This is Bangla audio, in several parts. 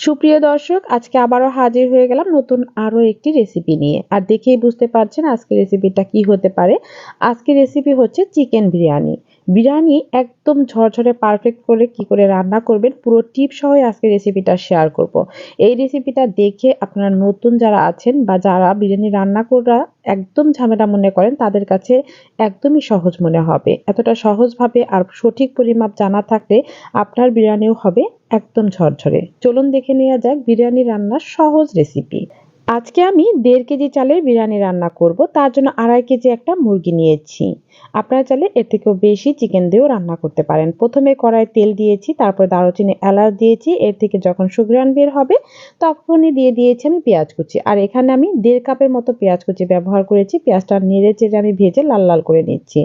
সুপ্রিয় দর্শক, আজকে আবারও হাজির হয়ে গেলাম নতুন আরও একটি রেসিপি নিয়ে। আর দেখেই বুঝতে পারছেন আজকে রেসিপিটা কি হতে পারে। আজকে রেসিপি হচ্ছে চিকেন বিরিয়ানি। বিরিয়ানি একদম ঝরঝরে পারফেক্ট করে কি করে রান্না করবেন, পুরো টিপ সহ আজকে রেসিপিটা শেয়ার করব। এই রেসিপিটা দেখে আপনারা নতুন যারা আছেন বা যারা বিরিয়ানি রান্না করা একদম ঝামেলা মনে করেন, তাদের কাছে একদমই সহজ মনে হবে। এতটা সহজভাবে আর সঠিক পরিমাপ জানা থাকলে আপনার বিরিয়ানিও হবে একদম ঝরঝরে। চলুন দেখে নেওয়া যাক বিরিয়ানি রান্নার সহজ রেসিপি আজকে আমি দেড় কেজি চালের বিরিয়ানি রান্না করব, তার জন্য আড়াই কেজি একটা মুরগি নিয়েছি। আপনারা চাইলে এর থেকেও বেশি চিকেন দিয়েও রান্না করতে পারেন। প্রথমে কড়াই তেল দিয়েছি, তারপর দারুচিনি এলাচ দিয়েছি, এর থেকে যখন সুগ্রান বের হবে তখনই দিয়ে দিয়েছি আমি পেঁয়াজ কুচি। আর এখানে আমি দেড় কাপের মতো পেঁয়াজ কুচি ব্যবহার করেছি, পেঁয়াজটা নেড়ে চেড়ে আমি ভেজে লাল লাল করে নিচ্ছি।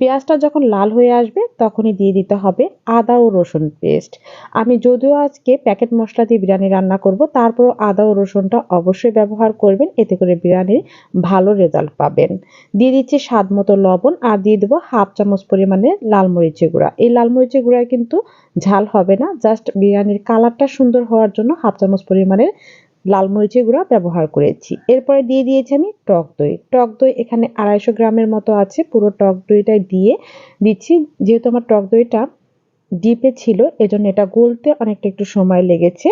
পেঁয়াজটা যখন লাল হয়ে আসবে তখনই দিয়ে দিতে হবে আদা ও রসুন পেস্ট। আমি যদিও আজকে প্যাকেট মশলা দিয়ে বিরিয়ানি রান্না করব, তারপরও আদা ও রসুনটা অবশ্যই ব্যবহার করবেন, এতে করে বিরিয়ানির ভালো রেজাল্ট পাবেন। দিয়ে দিচ্ছি স্বাদ মতো লবণ আর দিয়ে দেবো হাফ চামচ পরিমাণে লাল মরিচের গুঁড়া। এই লাল মরিচের গুঁড়ায় কিন্তু ঝাল হবে না, জাস্ট বিরিয়ানির কালারটা সুন্দর হওয়ার জন্য হাফ চামচ পরিমাণের লাল মরিচের গুঁড়া ব্যবহার করেছি। এরপরে দিয়ে দিয়েছি আমি টক দই। টক দই এখানে আড়াইশো গ্রামের মতো আছে। পুরো টক দইটা দিয়ে দিচ্ছি। যেহেতু আমার টক দইটা ডিপে ছিল, এজন্য এটা গলতে অনেকটা একটু সময় লেগেছে।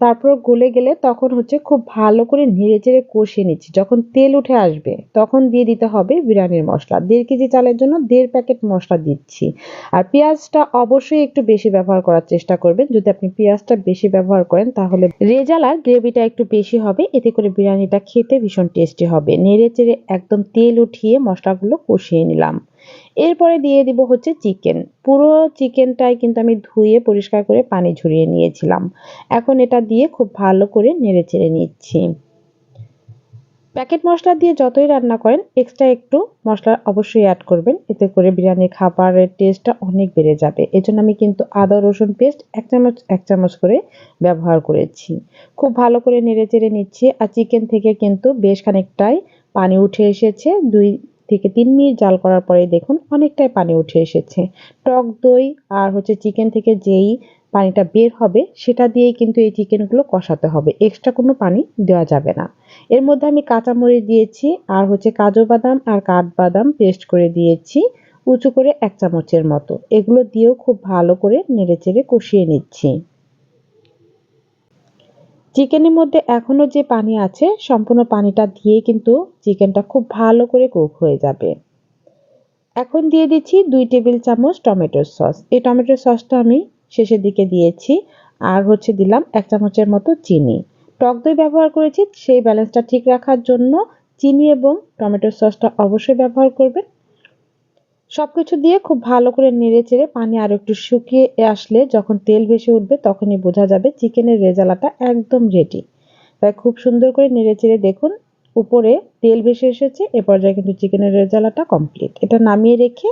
তারপর গলে গেলে তখন হচ্ছে খুব ভালো করে নেড়ে চেড়ে কষিয়ে নিচ্ছি। যখন তেল উঠে আসবে, তখন দিয়ে দিতে হবে বিরিয়ানির মশলা। দেড় কেজি চালের জন্য দেড় প্যাকেট মশলা দিচ্ছি। আর পেঁয়াজটা অবশ্যই একটু বেশি ব্যবহার করার চেষ্টা করবেন। যদি আপনি পেঁয়াজটা বেশি ব্যবহার করেন, তাহলে রেজালার গ্রেভিটা একটু বেশি হবে। এতে করে বিরিয়ানিটা খেতে ভীষণ টেস্টি হবে। নেড়ে চেড়ে একদম তেল উঠিয়ে মশলাগুলো কষিয়ে নিলাম। এরপরে দিয়ে দিব হচ্ছে চিকেন। পুরো চিকেনটাই কিন্তু আমি ধুয়ে পরিষ্কার করে পানি ঝরিয়ে নিয়েছিলাম। এখন এটা দিয়ে খুব ভালো করে নেড়ে চেড়ে নিচ্ছি। প্যাকেট মশলা দিয়ে যতই রান্না করেন এক্সট্রা একটু মশলা অবশ্যই অ্যাড করবেন। এতে করে বিরিয়ানির খাবারের টেস্টটা অনেক বেড়ে যাবে। এজন্য আমি কিন্তু আদা, রসুন পেস্ট এক চামচ এক চামচ করে ব্যবহার করেছি। খুব ভালো করে নেড়ে চেড়ে নিচ্ছি। আর চিকেন থেকে কিন্তু বেশ খানিকটাই পানি উঠে এসেছে। দুই থেকে তিন মিনিট জাল করার পরে দেখুন অনেকটাই পানি উঠে এসেছে। টক দই আর হচ্ছে চিকেন থেকে যেই পানিটা বের হবে, সেটা দিয়েই কিন্তু এই চিকেনগুলো কষাতে হবে। এক্সট্রা কোনো পানি দেওয়া যাবে না। এর মধ্যে আমি কাঁচামরিচ দিয়েছি আর হচ্ছে কাজু বাদাম আর কাঠবাদাম পেস্ট করে দিয়েছি, উঁচু করে এক চামচের মতো। এগুলো দিয়েও খুব ভালো করে নেড়ে চেড়ে কষিয়ে নিচ্ছি। চিকেনের মধ্যে এখনও যে পানি আছে, সম্পূর্ণ পানিটা দিয়ে কিন্তু চিকেনটা খুব ভালো করে কুক হয়ে যাবে। এখন দিয়ে দিচ্ছি দুই টেবিল চামচ টমেটোর সস। এই টমেটোর সসটা আমি শেষের দিকে দিয়েছি আর হচ্ছে দিলাম এক চামচের মতো চিনি। টক দই ব্যবহার করেছি, সেই ব্যালেন্সটা ঠিক রাখার জন্য চিনি এবং টমেটোর সসটা অবশ্যই ব্যবহার করবেন। সব কিছু দিয়ে খুব ভালো করে নেড়ে চেড়ে পানি আরও একটু শুকিয়ে আসলে যখন তেল ভেসে উঠবে তখনই বোঝা যাবে চিকেনের রেজালাটা একদম রেডি তাই খুব সুন্দর করে নেড়ে চেড়ে দেখুন, উপরে তেল ভেসে এসেছে, এ পর্যায়ে কিন্তু চিকেনের রেজালাটা কমপ্লিট এটা নামিয়ে রেখে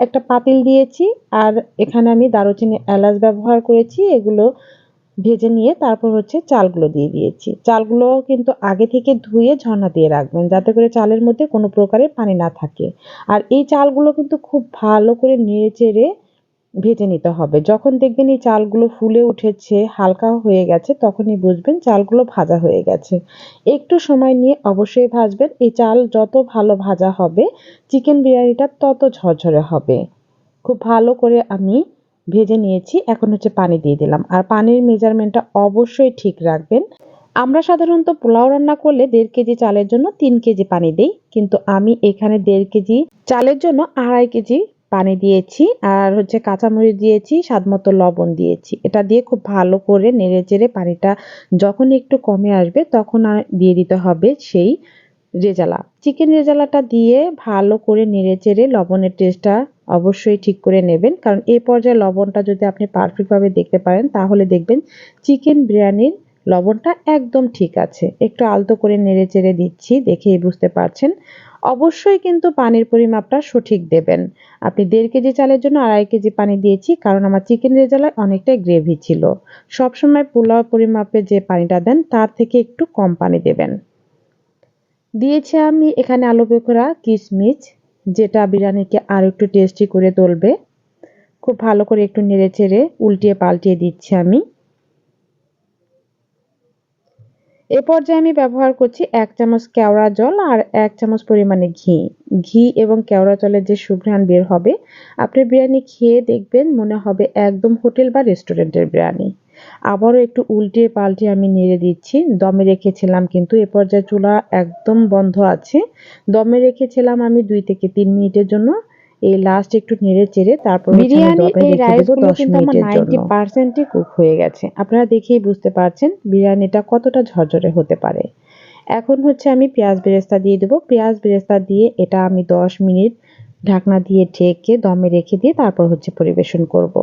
একটা পাতিল দিয়েছি, আর এখানে আমি দারুচিনি এলাচ ব্যবহার করেছি, এগুলো ভেজে নিয়ে তারপর হচ্ছে চালগুলো দিয়ে দিয়েছি। চালগুলো কিন্তু আগে থেকে ধুয়ে ঝর্ণা দিয়ে রাখবেন, যাতে করে চালের মধ্যে কোনো প্রকারের পানি না থাকে। আর এই চালগুলো কিন্তু খুব ভালো করে নেড়ে চেড়ে ভেজে নিতে হবে। যখন দেখবেন এই চালগুলো ফুলে উঠেছে, হালকা হয়ে গেছে, তখনই বুঝবেন চালগুলো ভাজা হয়ে গেছে। একটু সময় নিয়ে অবশ্যই ভাজবেন। এই চাল যত ভালো ভাজা হবে, চিকেন বিরিয়ানিটা তত ঝরঝরে হবে। খুব ভালো করে আমি ভেজে নিয়েছি, এখন হচ্ছে পানি দিয়ে দিলাম। আর পানির মেজারমেন্টটা অবশ্যই ঠিক রাখবেন। আমরা সাধারণত পোলাও রান্না করলে দেড় কেজি চালের জন্য তিন কেজি পানি দিই, কিন্তু আমি এখানে দেড় কেজি চালের জন্য আড়াই কেজি পানি দিয়েছি, আর হচ্ছে কাঁচামরিচ দিয়েছি স্বাদ মতো লবণ দিয়েছি। এটা দিয়ে খুব ভালো করে নেড়ে চেড়ে পানিটা যখন একটু কমে আসবে তখন দিয়ে দিতে হবে সেই রেজালা। চিকেন রেজালাটা দিয়ে ভালো করে নেড়ে চেড়ে লবণের টেস্টটা অবশ্যই ঠিক করে নেবেন। কারণ এই পর্যায়ে লবণটা যদি আপনি পারফেক্টভাবে দেখতে পারেন, তাহলে দেখবেন চিকেন বিরিয়ানির লবণটা একদম ঠিক আছে। একটু আলতো করে নেড়ে চেড়ে দিচ্ছি, দেখেই বুঝতে পারছেন। অবশ্যই কিন্তু পানির পরিমাপটা সঠিক দেবেন। আপনি দেড় কেজি চালের জন্য আড়াই কেজি পানি দিয়েছি, কারণ আমার চিকেন রেজালায় অনেকটাই গ্রেভি ছিল। সবসময় পোলাও পরিমাপে যে পানিটা দেন, তার থেকে একটু কম পানি দেবেন। দিয়েছি আমি এখানে আলু বেকরা কিশমিচ যেটা বিরিয়ানিকে আর একটু টেস্টি করে তুলবে। খুব ভালো করে একটু নেড়ে চেড়ে উল্টিয়ে পাল্টিয়ে দিচ্ছি আমি। এ পর্যায়ে আমি ব্যবহার করছি এক চামচ কেওড়া জল আর এক চামচ পরিমাণে ঘি। ঘি এবং কেওড়া জলের যে সুঘ্রাণ বের হবে, আপনি বিরিয়ানি খেয়ে দেখবেন মনে হবে একদম হোটেল বা রেস্টুরেন্টের বিরিয়ানি। আবারও একটু উল্টে পাল্টে আমি নেড়ে দিচ্ছি। দমে রেখেছিলাম কিন্তু এ পর্যায়ে চুলা একদম বন্ধ আছে। দমে রেখেছিলাম আমি দুই থেকে তিন মিনিটের জন্য। এই লাস্ট একটু নেড়ে চেড়ে তারপর বিরিয়ানি এই রাইসগুলো কিন্তু আমার নাইনটি পার্সেন্টই কুক হয়ে গেছে। আপনারা দেখেই বুঝতে পারছেন বিরিয়ানিটা কতটা ঝরঝরে হতে পারে। এখন হচ্ছে আমি পেঁয়াজ বেরেস্তা দিয়ে দেবো। পেঁয়াজ বেরেস্তা দিয়ে এটা আমি দশ মিনিট ঢাকনা দিয়ে ঢেকে দমে রেখে দিয়ে তারপর হচ্ছে পরিবেশন করব।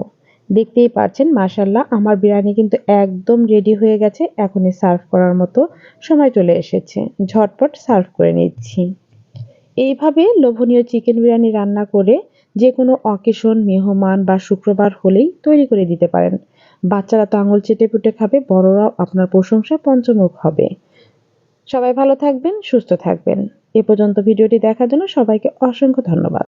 দেখতেই পাচ্ছেন মাশাল্লাহ আমার বিরিয়ানি কিন্তু একদম রেডি হয়ে গেছে। এখনই সার্ভ করার মতো সময় চলে এসেছে। ঝটপট সার্ভ করে নিচ্ছি। এইভাবে লোভনীয় চিকেন বিরিয়ানি রান্না করে যে কোনো অকেশন, মেহমান বা শুক্রবার হলেই তৈরি করে দিতে পারেন। বাচ্চারা তো আঙুল চেটে পুটে খাবে, বড়রাও আপনার প্রশংসা পঞ্চমুখ হবে। সবাই ভালো থাকবেন, সুস্থ থাকবেন। এ পর্যন্ত ভিডিওটি দেখার জন্য সবাইকে অসংখ্য ধন্যবাদ।